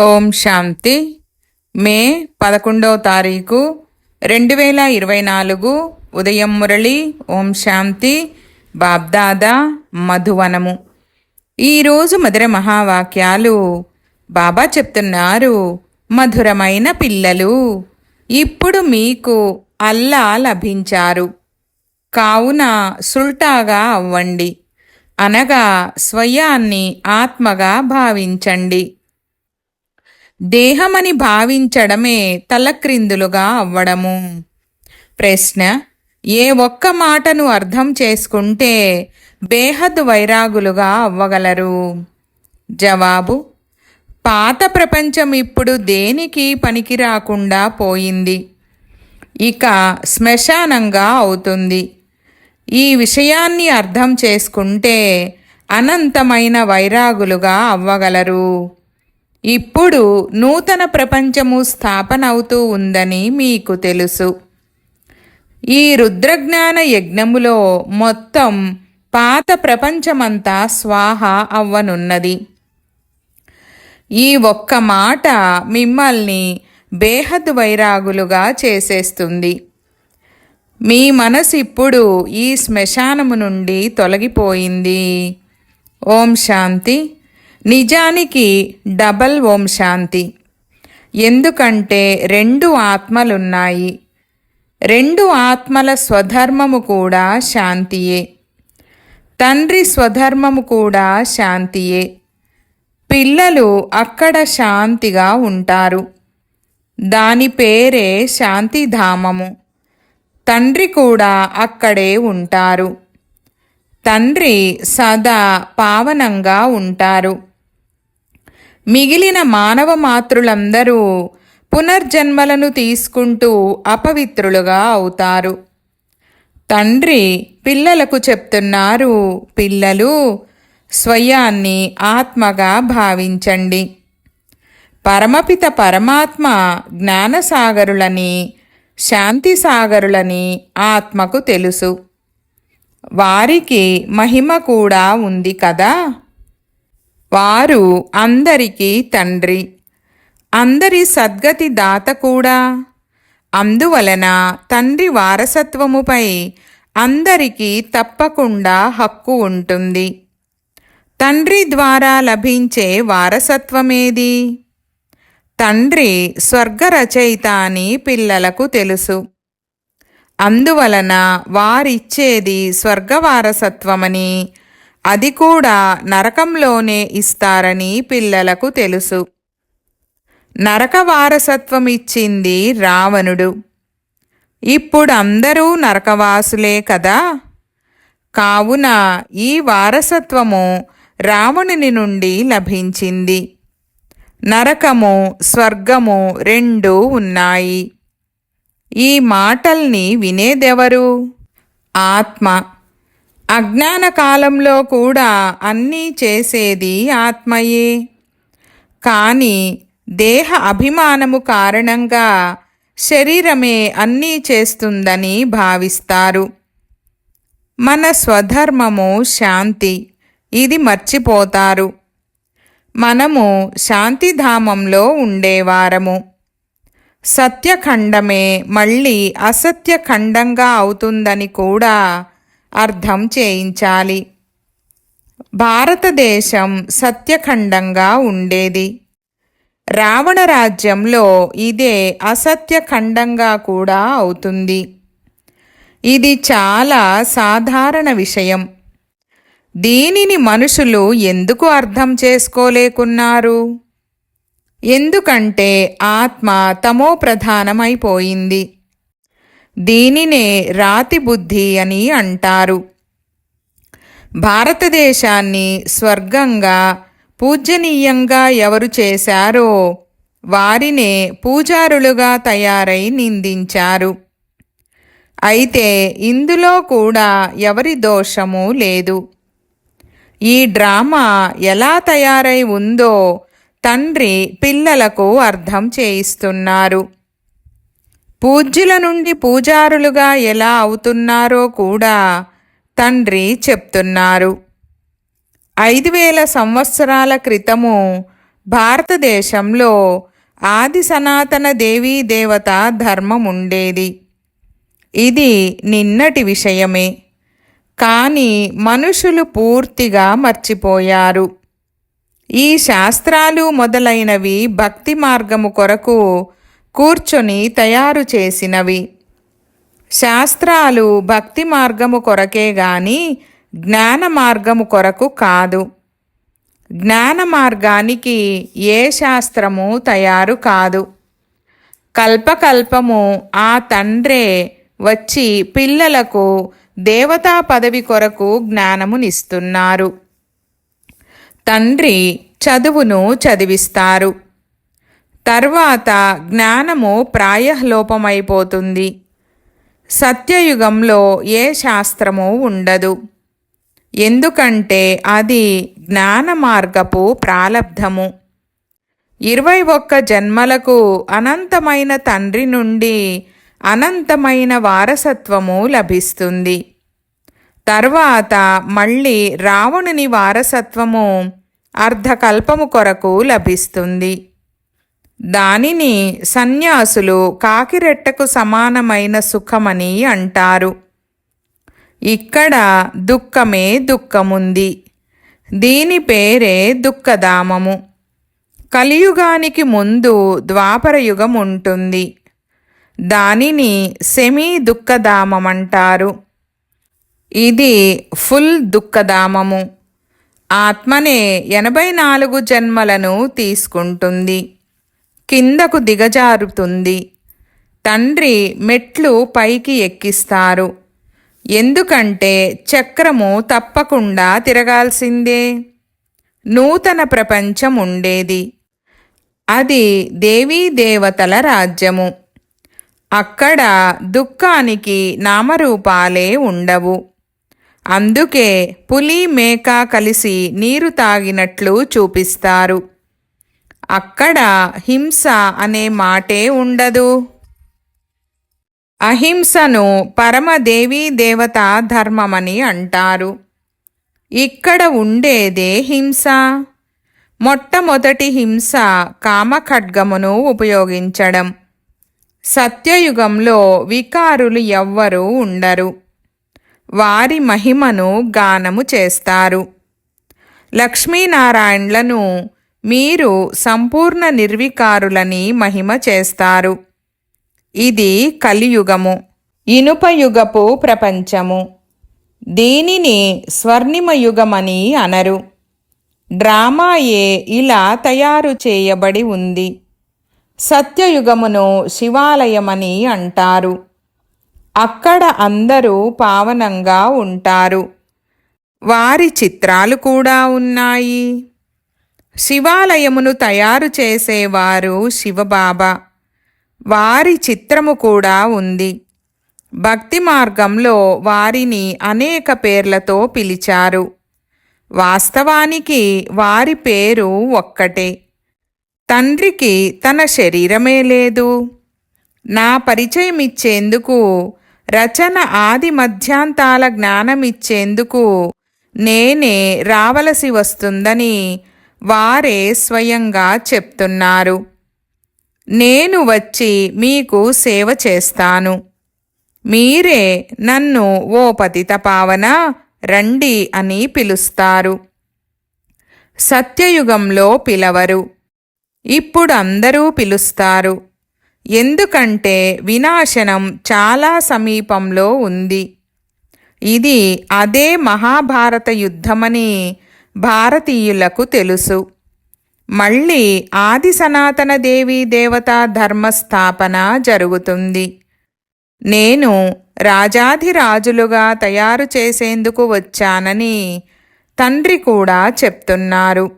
ఓం శాంతి. మే పదకొండవ తారీఖు రెండు వేల ఇరవై నాలుగు ఉదయం మురళి ఓం శాంతి బాబ్దాదా మధువనము. ఈరోజు మధుర మహావాక్యాలు బాబా చెప్తున్నారు మధురమైన పిల్లలు ఇప్పుడు మీకు అల్లా లభించారు. కావున సుల్టాగా అవ్వండి. అనగా స్వయాన్ని ఆత్మగా భావించండి. దేహమని భావించడమే తలక్రిందులుగా అవ్వడము. ప్రశ్న ఏ ఒక్క మాటను అర్థం చేసుకుంటే బేహద్ వైరాగులుగా అవ్వగలరు? జవాబు పాత ప్రపంచం ఇప్పుడు దేనికి పనికి రాకుండా పోయింది? ఇక శ్మశానంగా అవుతుంది. ఈ విషయాన్ని అర్థం చేసుకుంటే అనంతమైన వైరాగులుగా అవ్వగలరు. ఇప్పుడు నూతన ప్రపంచము స్థాపన అవుతూ ఉందని మీకు తెలుసు. ఈ రుద్రజ్ఞాన యజ్ఞములో మొత్తం పాత ప్రపంచమంతా స్వాహ అవ్వనున్నది. ఈ ఒక్క మాట మిమ్మల్ని బేహద్ వైరాగులుగా చేసేస్తుంది. మీ మనసు ఇప్పుడు ఈ శ్మశానము నుండి తొలగిపోయింది. ఓం శాంతి. నిజానికి డబల్ ఓం శాంతి. ఎందుకంటే రెండు ఆత్మలున్నాయి. రెండు ఆత్మల స్వధర్మము కూడా శాంతియే. తండ్రి స్వధర్మము కూడా శాంతియే. పిల్లలు అక్కడ శాంతిగా ఉంటారు. దాని పేరే శాంతిధామము. తండ్రి కూడా అక్కడే ఉంటారు. తండ్రి సదా పావనంగా ఉంటారు. మిగిలిన మానవ మాతృలందరూ పునర్జన్మలను తీసుకుంటూ అపవిత్రులుగా అవుతారు. తండ్రి పిల్లలకు చెప్తున్నారు పిల్లలు స్వయాన్ని ఆత్మగా భావించండి. పరమపిత పరమాత్మ జ్ఞానసాగరులని శాంతిసాగరులని ఆత్మకు తెలుసు. వారికి మహిమ కూడా ఉంది కదా? వారు అందరికీ తండ్రి. అందరి సద్గతి దాత కూడా. అందువలన తండ్రి వారసత్వముపై అందరికీ తప్పకుండా హక్కు ఉంటుంది. తండ్రి ద్వారా లభించే వారసత్వమేది? తండ్రి స్వర్గరచయిత అని పిల్లలకు తెలుసు. అందువలన వారిచ్చేది స్వర్గవారసత్వమని అది కూడా నరకంలోనే ఇస్తారని పిల్లలకు తెలుసు. నరక వారసత్వం ఇచ్చింది రావణుడు. ఇప్పుడు అందరూ నరకవాసులే కదా. కావున ఈ వారసత్వము రావణుని నుండి లభించింది. నరకము స్వర్గము రెండు ఉన్నాయి. ఈ మాటల్ని వినేదెవరు? ఆత్మ. అజ్ఞాన కాలంలో కూడా అన్నీ చేసేది ఆత్మయే. కానీ దేహ అభిమానము కారణంగా శరీరమే అన్నీ చేస్తుందని భావిస్తారు. మన స్వధర్మము శాంతి ఇది మర్చిపోతారు. మనము శాంతిధామంలో ఉండేవారము. సత్యఖండమే మళ్ళీ అసత్యఖండంగా అవుతుందని కూడా అర్థం చేయించాలి. భారతదేశం సత్యఖండంగా ఉండేది. రావణ రాజ్యంలో ఇదే అసత్యఖండంగా కూడా అవుతుంది. ఇది చాలా సాధారణ విషయం. దీనిని మనుషులు ఎందుకు అర్థం చేసుకోలేకున్నారు? ఎందుకంటే ఆత్మ తమో ప్రధానమైపోయింది. దీనినే రాతి బుద్ధి అని అంటారు. భారతదేశాన్ని స్వర్గంగా పూజనీయంగా ఎవరు చేశారో వారినే పూజారులుగా తయారై నిందించారు. అయితే ఇందులో కూడా ఎవరి దోషము లేదు. ఈ డ్రామా ఎలా తయారై ఉందో తండ్రి పిల్లలకు అర్థం చేయిస్తున్నారు. పూజ్యుల నుండి పూజారులుగా ఎలా అవుతున్నారో కూడా తండ్రి చెప్తున్నారు. ఐదు వేల సంవత్సరాల క్రితము భారతదేశంలో ఆది సనాతన దేవీ దేవత ధర్మం ఉండేది. ఇది నిన్నటి విషయమే. కానీ మనుషులు పూర్తిగా మర్చిపోయారు. ఈ శాస్త్రాలు మొదలైనవి భక్తి మార్గము కొరకు కూర్చొని తయారు చేసినవి. శాస్త్రాలు భక్తి మార్గము కొరకే గాని జ్ఞాన మార్గము కొరకు కాదు. జ్ఞాన మార్గానికి ఏ శాస్త్రము తయారు కాదు. కల్పకల్పము ఆ తండ్రే వచ్చి పిల్లలకు దేవతా పదవి కొరకు జ్ఞానమునిస్తున్నారు తండ్రి చదువును చదివిస్తారు. తర్వాత జ్ఞానము ప్రాయలోపమైపోతుంది. సత్యయుగంలో ఏ శాస్త్రము ఉండదు. ఎందుకంటే అది జ్ఞాన మార్గపు ప్రాలబ్ధము. ఇరవై ఒక్క జన్మలకు అనంతమైన తండ్రి నుండి అనంతమైన వారసత్వము లభిస్తుంది. తర్వాత మళ్ళీ రావణుని వారసత్వము అర్ధకల్పము కొరకు లభిస్తుంది. దానిని సన్యాసులు కాకిరెట్టకు సమానమైన సుఖమని అంటారు. ఇక్కడ దుఃఖమే దుఃఖముంది. దీని పేరే దుఃఖధామము. కలియుగానికి ముందు ద్వాపరయుగం ఉంటుంది దానిని సెమీ దుఃఖధామమంటారు ఇది ఫుల్ దుఃఖధామము. ఆత్మనే ఎనభై నాలుగు జన్మలను తీసుకుంటుంది. కిందకు దిగజారుతుంది. తండ్రి మెట్లు పైకి ఎక్కిస్తారు. ఎందుకంటే చక్రము తప్పకుండా తిరగాల్సిందే. నూతన ప్రపంచం ఉండేది. అది దేవీ దేవతల రాజ్యము. అక్కడ దుఃఖానికి నామరూపాలే ఉండవు. అందుకే పులి మేక కలిసి నీరు తాగినట్లు చూపిస్తారు. అక్కడ హింస అనే మాటే ఉండదు. అహింసను పరమదేవీ దేవత ధర్మమని అంటారు. ఇక్కడ ఉండేదే హింస. మొట్టమొదటి హింస కామఖడ్గమును ఉపయోగించడం. సత్యయుగంలో వికారులు ఎవ్వరూ ఉండరు. వారి మహిమను గానము చేస్తారు. లక్ష్మీనారాయణలను మీరు సంపూర్ణ నిర్వికారులని మహిమ చేస్తారు. ఇది కలియుగము ఇనుపయుగపు ప్రపంచము. దీనిని స్వర్ణిమయుగమని అనరు. డ్రామాయే ఇలా తయారు చేయబడి ఉంది. సత్యయుగమును శివాలయమని అంటారు. అక్కడ అందరూ పావనంగా ఉంటారు. వారి చిత్రాలు కూడా ఉన్నాయి. శివాలయమును తయారు చేసేవారు శివబాబా. వారి చిత్రము కూడా ఉంది. భక్తి మార్గంలో వారిని అనేక పేర్లతో పిలిచారు. వాస్తవానికి వారి పేరు ఒక్కటే. తండ్రికి తన శరీరమే లేదు. నా పరిచయం ఇచ్చేందుకు రచన ఆది మధ్యాంతాల జ్ఞానమిచ్చేందుకు నేనే రావలసి వస్తుందని వారే స్వయంగా చెప్తున్నారు. నేను వచ్చి మీకు సేవ చేస్తాను. మీరే నన్ను ఓ పతిత పావన రండి అని పిలుస్తారు. సత్యయుగంలో పిలవరు. ఇప్పుడు అందరూ పిలుస్తారు. ఎందుకంటే వినాశనం చాలా సమీపంలో ఉంది. ఇది అదే మహాభారత యుద్ధమని భారతీయులకు తెలుసు. మళ్ళీ ఆది సనాతన దేవీ దేవతా ధర్మస్థాపన జరుగుతుంది. నేను రాజాధిరాజులుగా తయారు చేసేందుకు వచ్చానని తండ్రి కూడా చెప్తున్నారు.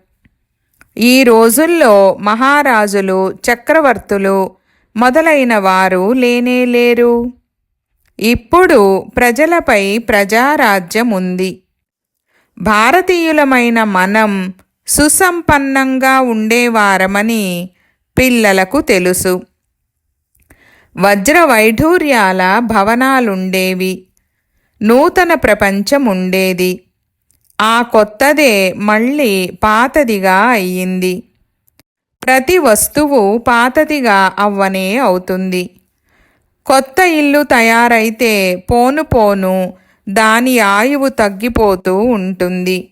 ఈ రోజుల్లో మహారాజులు చక్రవర్తులు మొదలైన వారు లేనే లేరు. ఇప్పుడు ప్రజలపై ప్రజారాజ్యం ఉంది. భారతీయులమైన మనం సుసంపన్నంగా ఉండేవారమని పిల్లలకు తెలుసు. వజ్ర వైఢూర్యాల భవనాలుండేవి. నూతన ప్రపంచం ఉండేది ఆ కొత్తదే మళ్ళీ పాతదిగా అయ్యింది. ప్రతి వస్తువు పాతదిగా అవ్వనే అవుతుంది. కొత్త ఇల్లు తయారైతే పోను పోను దాని ఆయువు తగ్గిపోతూ ఉంటుంది.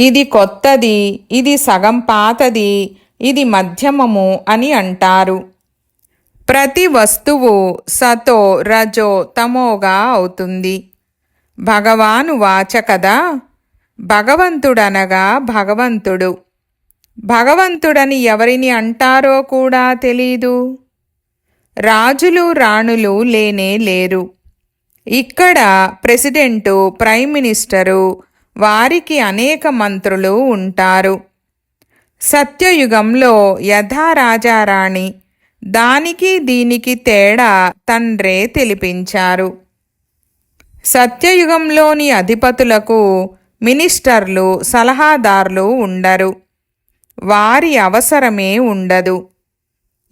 ఇది కొత్తది ఇది సగం పాతది ఇది మధ్యమము అని అంటారు. ప్రతి వస్తువు సతో రజో తమోగా అవుతుంది. భగవాను వాచ కదా? భగవంతుడనగా భగవంతుడు. భగవంతుడని ఎవరిని అంటారో కూడా తెలీదు. రాజులు రాణులు లేనే లేరు. ఇక్కడ ప్రెసిడెంటు ప్రైమ్ మినిస్టరు వారికి అనేక మంత్రులు ఉంటారు. సత్యయుగంలో యథారాజారాణి దానికి దీనికి తేడా తండ్రే తెలిపించారు. సత్యయుగంలోని అధిపతులకు మినిస్టర్లు సలహాదారులు ఉండరు. వారి అవసరమే ఉండదు.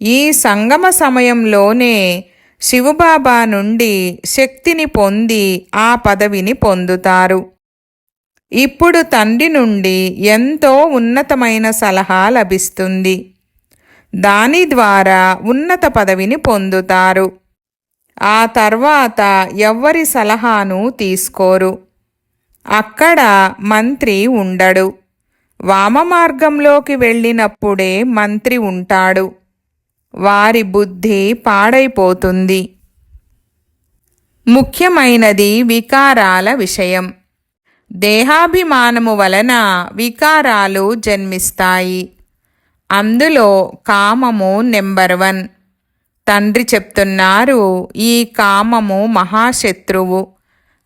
ఈ సంగమ సమయంలోనే శివబాబా నుండి శక్తిని పొంది ఆ పదవిని పొందుతారు. ఇప్పుడు తండ్రి నుండి ఎంతో ఉన్నతమైన సలహా లభిస్తుంది. దాని ద్వారా ఉన్నత పదవిని పొందుతారు. ఆ తర్వాత ఎవ్వరి సలహాను తీసుకోరు. అక్కడ మంత్రి ఉండడు. వామ మార్గంలోకి వెళ్ళినప్పుడే మంత్రి ఉంటాడు. వారి బుద్ధి పాడైపోతుంది. ముఖ్యమైనది వికారాల విషయం. దేహాభిమానము వలన వికారాలు జన్మిస్తాయి. అందులో కామము నెంబర్ వన్. తండ్రి చెప్తున్నారు ఈ కామము మహాశత్రువు.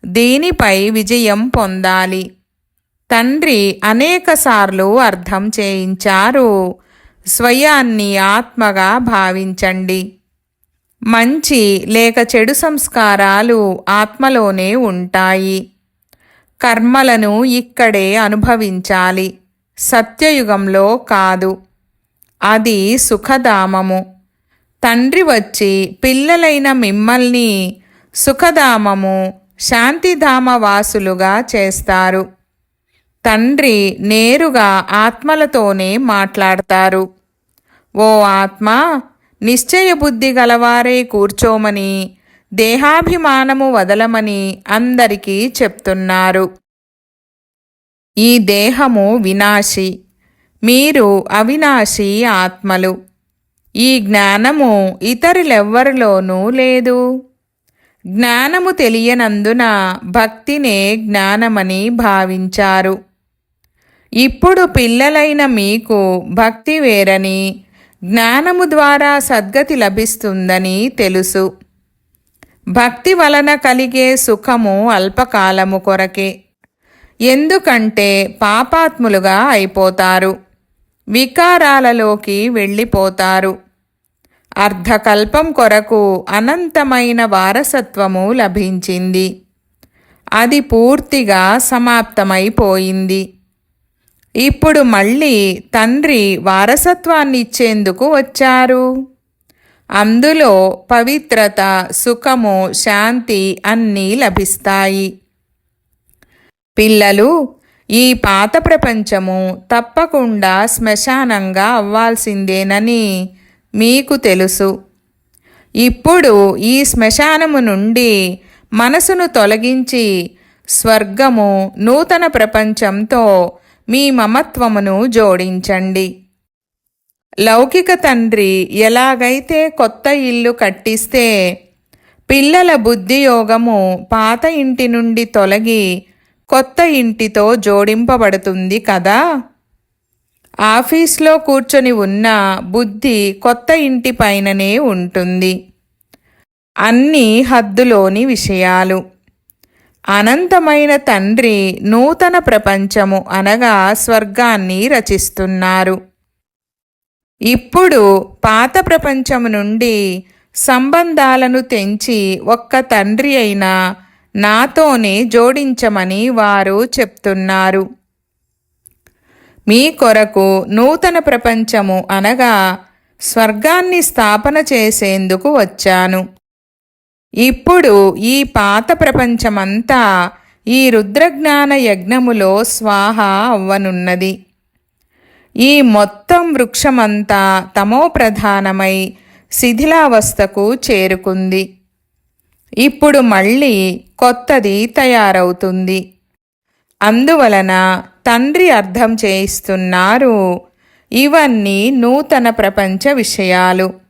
దీనిపై విజయం పొందాలి. తండ్రి అనేకసార్లు అర్థం చేయించారు స్వయాన్ని ఆత్మగా భావించండి. మంచి లేక చెడు సంస్కారాలు ఆత్మలోనే ఉంటాయి. కర్మలను ఇక్కడే అనుభవించాలి. సత్యయుగంలో కాదు. అది సుఖధామము. తండ్రి వచ్చి పిల్లలైన మిమ్మల్ని సుఖధామము శాంతిధామ వాసులుగా చేస్తారు. తండ్రి నేరుగా ఆత్మలతోనే మాట్లాడతారు. ఓ ఆత్మ నిశ్చయ బుద్ధి గలవారే కూర్చోమని దేహాభిమానము వదలమని అందరికీ చెప్తున్నారు. ఈ దేహము వినాశి మీరు అవినాశి ఆత్మలు. ఈ జ్ఞానము ఇతరులెవ్వరిలోనూ లేదు. జ్ఞానము తెలియనందున భక్తినే జ్ఞానమని భావించారు. ఇప్పుడు పిల్లలైన మీకు భక్తి వేరని జ్ఞానము ద్వారా సద్గతి లభిస్తుందని తెలుసు. భక్తి వలన కలిగే సుఖము అల్పకాలము కొరకే. ఎందుకంటే పాపాత్ములుగా అయిపోతారు. వికారాలలోకి వెళ్ళిపోతారు. అర్ధకల్పం కొరకు అనంతమైన వారసత్వము లభించింది. అది పూర్తిగా సమాప్తమైపోయింది. ఇప్పుడు మళ్ళీ తండ్రి వారసత్వాన్ని ఇచ్చేందుకు వచ్చారు. అందులో పవిత్రత సుఖము శాంతి అన్నీ లభిస్తాయి. పిల్లలు ఈ పాత ప్రపంచము తప్పకుండా శ్మశానంగా అవ్వాల్సిందేనని మీకు తెలుసు. ఇప్పుడు ఈ శ్మశానము నుండి మనసును తొలగించి స్వర్గము నూతన ప్రపంచంతో మీ మమత్వమును జోడించండి. లౌకిక తండ్రి ఎలాగైతే కొత్త ఇల్లు కట్టిస్తే పిల్లల బుద్ధియోగము పాత ఇంటి నుండి తొలగి కొత్త ఇంటితో జోడింపబడుతుంది కదా? ఆఫీస్లో కూర్చొని ఉన్న బుద్ధి కొత్త ఇంటి పైననే ఉంటుంది. అన్నీ హద్దులోని విషయాలు. అనంతమైన తండ్రి నూతన ప్రపంచము అనగా స్వర్గాన్ని రచిస్తున్నారు. ఇప్పుడు పాత ప్రపంచము నుండి సంబంధాలను తెంచి ఒక్క తండ్రి అయిన నాతోనే జోడించమని వారు చెప్తున్నారు. మీ కొరకు నూతన ప్రపంచము అనగా స్వర్గాన్ని స్థాపన చేసేందుకు వచ్చాను. ఇప్పుడు ఈ పాత ప్రపంచమంతా ఈ రుద్రజ్ఞాన యజ్ఞములో స్వాహ అవ్వనున్నది. ఈ మొత్తం వృక్షమంతా తమో ప్రధానమై శిథిలావస్థకు చేరుకుంది. ఇప్పుడు మళ్ళీ కొత్తది తయారవుతుంది. అందువలన తండ్రి అర్థం చేయిస్తున్నారు ఇవన్నీ నూతన ప్రపంచ విషయాలు.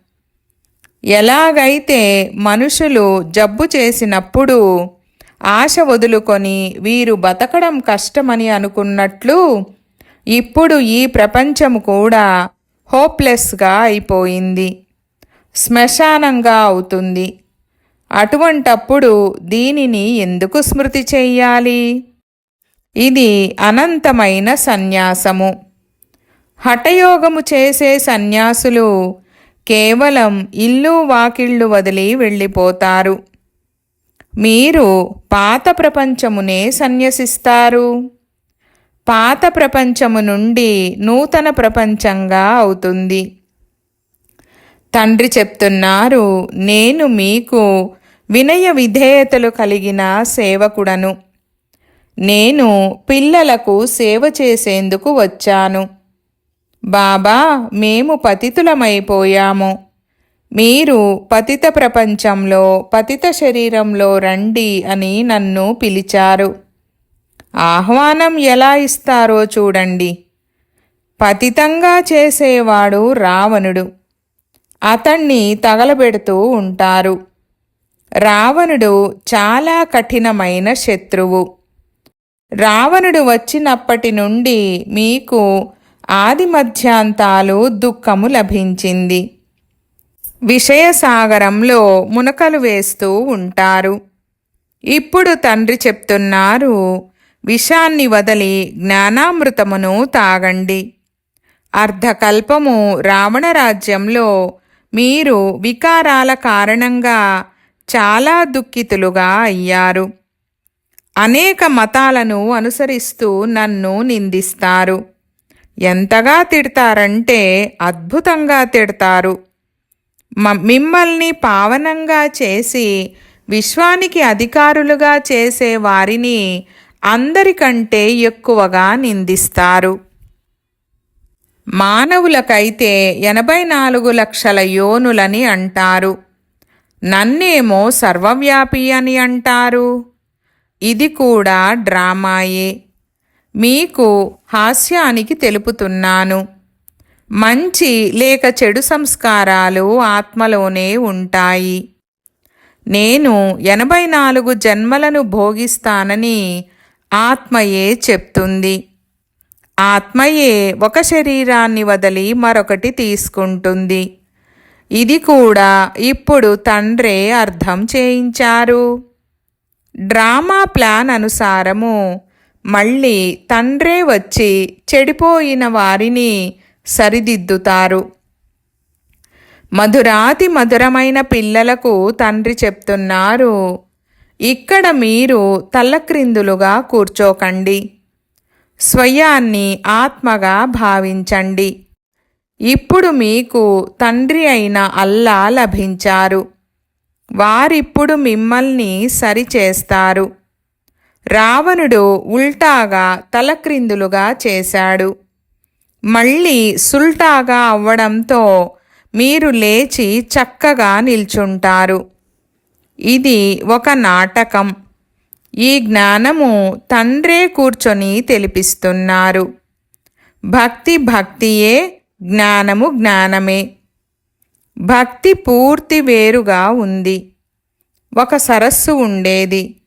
ఎలాగైతే మనుషులు జబ్బు చేసినప్పుడు ఆశ వదులుకొని వీరు బతకడం కష్టమని అనుకున్నట్లు ఇప్పుడు ఈ ప్రపంచం కూడా హోప్లెస్గా అయిపోయింది. శ్మశానంగా అవుతుంది. అటువంటప్పుడు దీనిని ఎందుకు స్మృతి చెయ్యాలి ఇది అనంతమైన సన్యాసము. హఠయోగము చేసే సన్యాసులు కేవలం ఇల్లు వాకిళ్ళు వదిలి వెళ్ళిపోతారు. మీరు పాత ప్రపంచమునే సన్యసిస్తారు. పాత ప్రపంచము నుండి నూతన ప్రపంచంగా అవుతుంది. తండ్రి చెప్తున్నారు నేను మీకు వినయ విధేయతలు కలిగిన సేవకుడను. నేను పిల్లలకు సేవ చేసేందుకు వచ్చాను. బాబా మేము పతితులమైపోయాము. మీరు పతిత ప్రపంచంలో పతిత శరీరంలో రండి అని నన్ను పిలిచారు. ఆహ్వానం ఎలా ఇస్తారో చూడండి. పతితంగా చేసేవాడు రావణుడు. అతన్ని తగలబెడుతూ ఉంటారు. రావణుడు చాలా కఠినమైన శత్రువు. రావణుడు వచ్చినప్పటి నుండి మీకు ఆది మధ్యాంతాలు దుఃఖము లభించింది. విషయసాగరంలో మునకలు వేస్తూ ఉంటారు. ఇప్పుడు తండ్రి చెప్తున్నారు విషాన్ని వదలి జ్ఞానామృతమును తాగండి. అర్ధకల్పము రావణ రాజ్యంలో మీరు వికారాల కారణంగా చాలా దుఃఖితులుగా అయ్యారు. అనేక మతాలను అనుసరిస్తూ నన్ను నిందిస్తారు. ఎంతగా తిడతారంటే అద్భుతంగా తిడతారు. మిమ్మల్ని పావనంగా చేసి విశ్వానికి అధికారులుగా చేసే వారిని అందరికంటే ఎక్కువగా నిందిస్తారు. మానవులకైతే ఎనభై నాలుగు లక్షల యోనులని అంటారు. నన్నేమో సర్వవ్యాపి అని అంటారు. ఇది కూడా డ్రామాయే. మీకు హాస్యానికి తెలుపుతున్నాను. మంచి లేక చెడు సంస్కారాలు ఆత్మలోనే ఉంటాయి. నేను ఎనభై నాలుగు జన్మలను భోగిస్తానని ఆత్మయే చెప్తుంది. ఆత్మయే ఒక శరీరాన్ని వదిలి మరొకటి తీసుకుంటుంది. ఇది కూడా ఇప్పుడు తండ్రే అర్థం చేయించారు. డ్రామా ప్లాన్ అనుసారము మళ్ళీ తండ్రే వచ్చి చెడిపోయిన వారిని సరిదిద్దుతారు. మధురాతి మధురమైన పిల్లలకు తండ్రి చెప్తున్నారు ఇక్కడ మీరు తల్లక్రిందులుగా కూర్చోకండి. స్వయాన్ని ఆత్మగా భావించండి. ఇప్పుడు మీకు తండ్రి అయిన అల్లా లభించారు. వారిప్పుడు మిమ్మల్ని సరిచేస్తారు. రావణుడు ఉల్టాగా తలక్రిందులుగా చేశాడు. మళ్ళీ సుల్టాగా అవ్వడంతో మీరు లేచి చక్కగా నిల్చుంటారు. ఇది ఒక నాటకం. ఈ జ్ఞానము తండ్రే కూర్చొని తెలిపిస్తున్నారు. భక్తి భక్తియే జ్ఞానము జ్ఞానమే. భక్తి పూర్తి వేరుగా ఉంది. ఒక సరస్సు ఉండేది.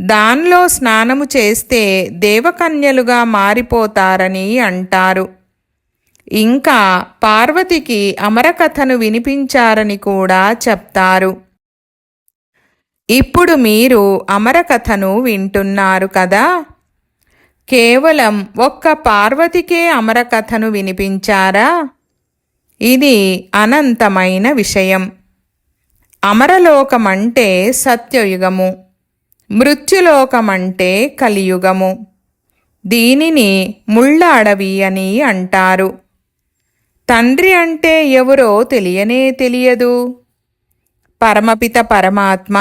దానిలో స్నానము చేస్తే దేవకన్యలుగా మారిపోతారని అంటారు. ఇంకా పార్వతికి అమరకథను వినిపించారని కూడా చెప్తారు. ఇప్పుడు మీరు అమరకథను వింటున్నారు కదా? కేవలం ఒక్క పార్వతికే అమరకథను వినిపించారా? ఇది అనంతమైన విషయం. అమరలోకమంటే సత్యయుగము. మృత్యులోకమంటే కలియుగము. దీనిని ముళ్ళ అడవి అని అంటారు. తండ్రి అంటే ఎవరో తెలియనే తెలియదు. పరమపిత పరమాత్మ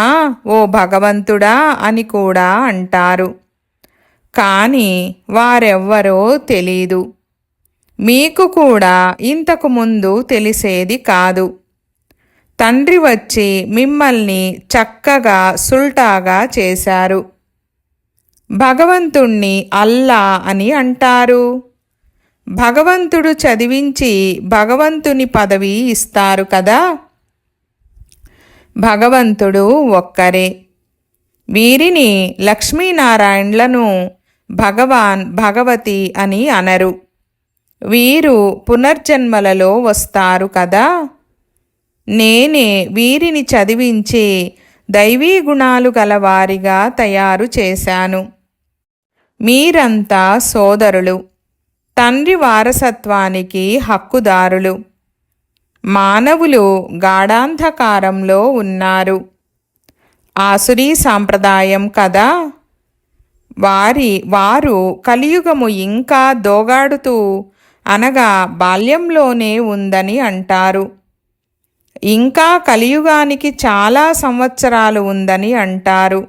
ఓ భగవంతుడా అని కూడా అంటారు. కానీ వారెవ్వరో తెలీదు. మీకు కూడా ఇంతకు ముందు తెలిసేది కాదు. తండ్రి వచ్చి మిమ్మల్ని చక్కగా సుల్టాగా చేశారు. భగవంతుణ్ణి అల్లా అని అంటారు. భగవంతుడు చదివించి భగవంతుని పదవి ఇస్తారు కదా? భగవంతుడు ఒక్కరే. వీరిని లక్ష్మీనారాయణలను భగవాన్ భగవతి అని అనరు. వీరు పునర్జన్మలలో వస్తారు కదా? నేనే వీరిని చదివించి దైవీ గుణాలు గలవారిగా తయారు చేశాను. మీరంతా సోదరులు తండ్రి వారసత్వానికి హక్కుదారులు. మానవులు గాఢాంధకారంలో ఉన్నారు. ఆసురీ సాంప్రదాయం కదా? వారి వారు కలియుగము ఇంకా దోగాడుతూ అనగా బాల్యంలోనే ఉందని అంటారు. ఇంకా కలియుగానికి చాలా సంవత్సరాలు ఉందని అంటారు.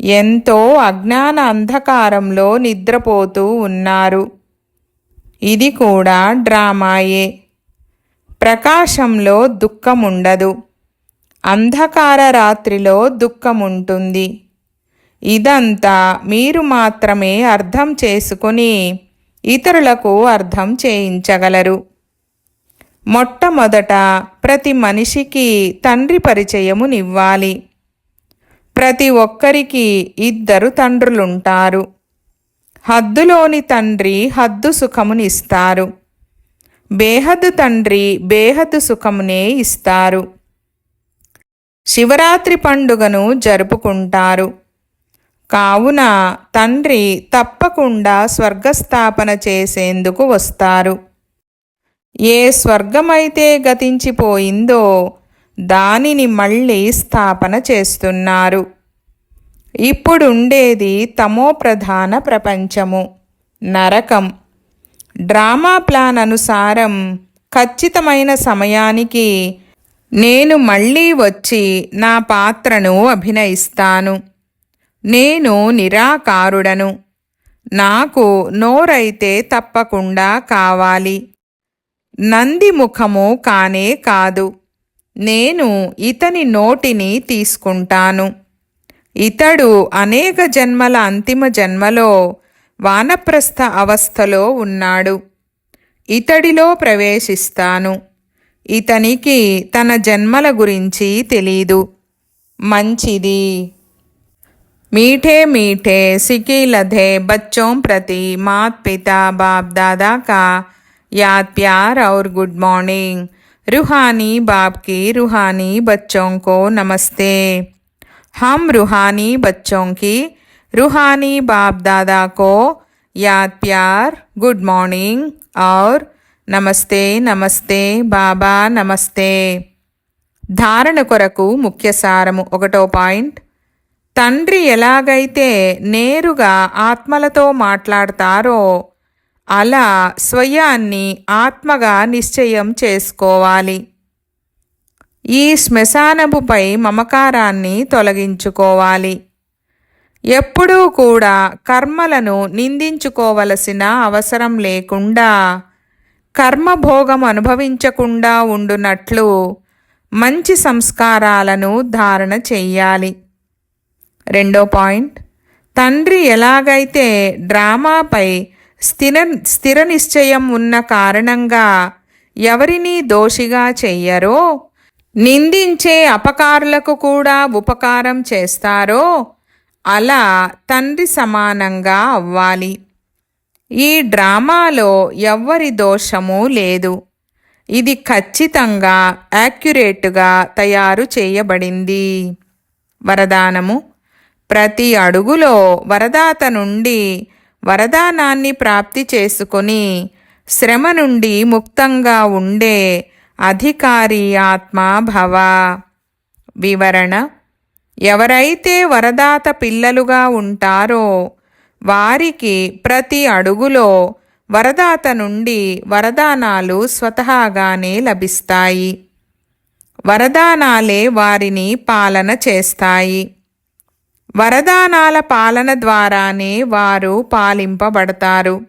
ఎంతో అజ్ఞాన అంధకారంలో నిద్రపోతూ ఉన్నారు. ఇది కూడా డ్రామాయే. ప్రకాశంలో దుఃఖముండదు. అంధకార రాత్రిలో దుఃఖముంటుంది. ఇదంతా మీరు మాత్రమే అర్థం చేసుకుని ఇతరులకు అర్థం చేయించగలరు. మొట్టమొదట ప్రతి మనిషికి తండ్రి పరిచయమునివ్వాలి. ప్రతి ఒక్కరికి ఇద్దరు తండ్రులుంటారు. హద్దులోని తండ్రి హద్దు సుఖమునిస్తారు. బేహద్దు తండ్రి బేహద్దు సుఖమునే ఇస్తారు. శివరాత్రి పండుగను జరుపుకుంటారు. కావున తండ్రి తప్పకుండా స్వర్గస్థాపన చేసేందుకు వస్తారు. ఏ స్వర్గమైతే గతించిపోయిందో దానిని మళ్ళీ స్థాపన చేస్తున్నారు. ఇప్పుడుండేది తమో ప్రధాన ప్రపంచము నరకం. డ్రామా ప్లాన్ అనుసారం ఖచ్చితమైన సమయానికి నేను మళ్ళీ వచ్చి నా పాత్రను అభినయిస్తాను. నేను నిరాకారుడను. నాకు నోరైతే తప్పకుండా కావాలి. నంది ముఖము కానే కాదు నేను ఇతని నోటిని తీసుకుంటాను ఇతడు అనేక జన్మల అంతిమ జన్మలో వానప్రస్థ అవస్థలో ఉన్నాడు ఇతడిలో ప్రవేశిస్తాను ఇతనికి తన జన్మల గురించి తెలీదు మంచిది मीठे मीठे सिकी लधे बच्चों प्रति मात पिता बाप दादा का याद प्यार और गुड मॉर्निंग रूहानी बाप की रूहानी बच्चों को नमस्ते हम रूहानी बच्चों की रूहानी बाप दादा को याद प्यार गुड मॉर्निंग और నమస్తే నమస్తే బాబా నమస్తే ధారణ కొరకు ముఖ్య సారము ఒకటో పాయింట్ తండ్రి ఎలాగైతే నేరుగా ఆత్మలతో మాట్లాడతారో అలా స్వయాన్ని ఆత్మగా నిశ్చయం చేసుకోవాలి. ఈ శ్మశానముపై మమకారాన్ని తొలగించుకోవాలి. ఎప్పుడూ కూడా కర్మలను నిందించుకోవలసిన అవసరం లేకుండా కర్మభోగం అనుభవించకుండా ఉండునట్లు మంచి సంస్కారాలను ధారణ చెయ్యాలి. రెండో పాయింట్ తండ్రి ఎలాగైతే డ్రామాపై స్థిర స్థిర నిశ్చయం ఉన్న కారణంగా ఎవరిని దోషిగా చెయ్యరో నిందించే అపకారులకు కూడా ఉపకారం చేస్తారో అలా తండ్రి సమానంగా అవ్వాలి. ఈ డ్రామాలో ఎవ్వరి దోషము లేదు. ఇది ఖచ్చితంగా యాక్యురేట్గా తయారు చేయబడింది. వరదానము. ప్రతి అడుగులో వరదాత నుండి వరదానాన్ని ప్రాప్తి చేసుకొని శ్రమ నుండి ముక్తంగా ఉండే అధికారి ఆత్మ భవ. వివరణ ఎవరైతే వరదాత పిల్లలుగా ఉంటారో వారికి ప్రతి అడుగులో వరదాత నుండి వరదానాలు స్వతహాగానే లభిస్తాయి. వరదానాలే వారిని పాలన చేస్తాయి. వరదానాల పాలన ద్వారానే వారు పాలింపబడతారు.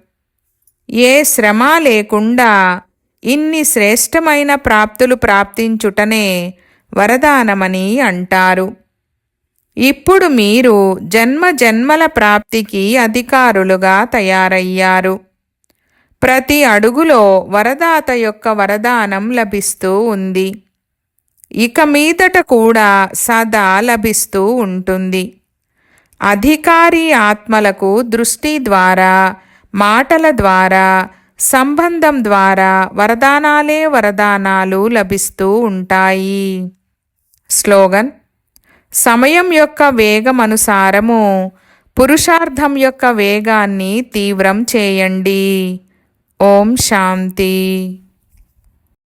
ఏ శ్రమ లేకుండా ఇన్ని శ్రేష్టమైన ప్రాప్తులు ప్రాప్తించుటనే వరదానమని అంటారు. ఇప్పుడు మీరు జన్మ జన్మల ప్రాప్తికి అధికారులుగా తయారయ్యారు. ప్రతి అడుగులో వరదాత యొక్క వరదానం లభిస్తూ ఉంది. ఇక మీదట కూడా సదా లభిస్తూ ఉంటుంది. అధికారి ఆత్మలకు దృష్టి ద్వారా మాటల ద్వారా సంబంధం ద్వారా వరదానాలే వరదానాలు లభిస్తూ ఉంటాయి. స్లోగన్ సమయం యొక్క వేగమనుసారము పురుషార్థం యొక్క వేగాన్ని తీవ్రం చేయండి. ఓం శాంతి.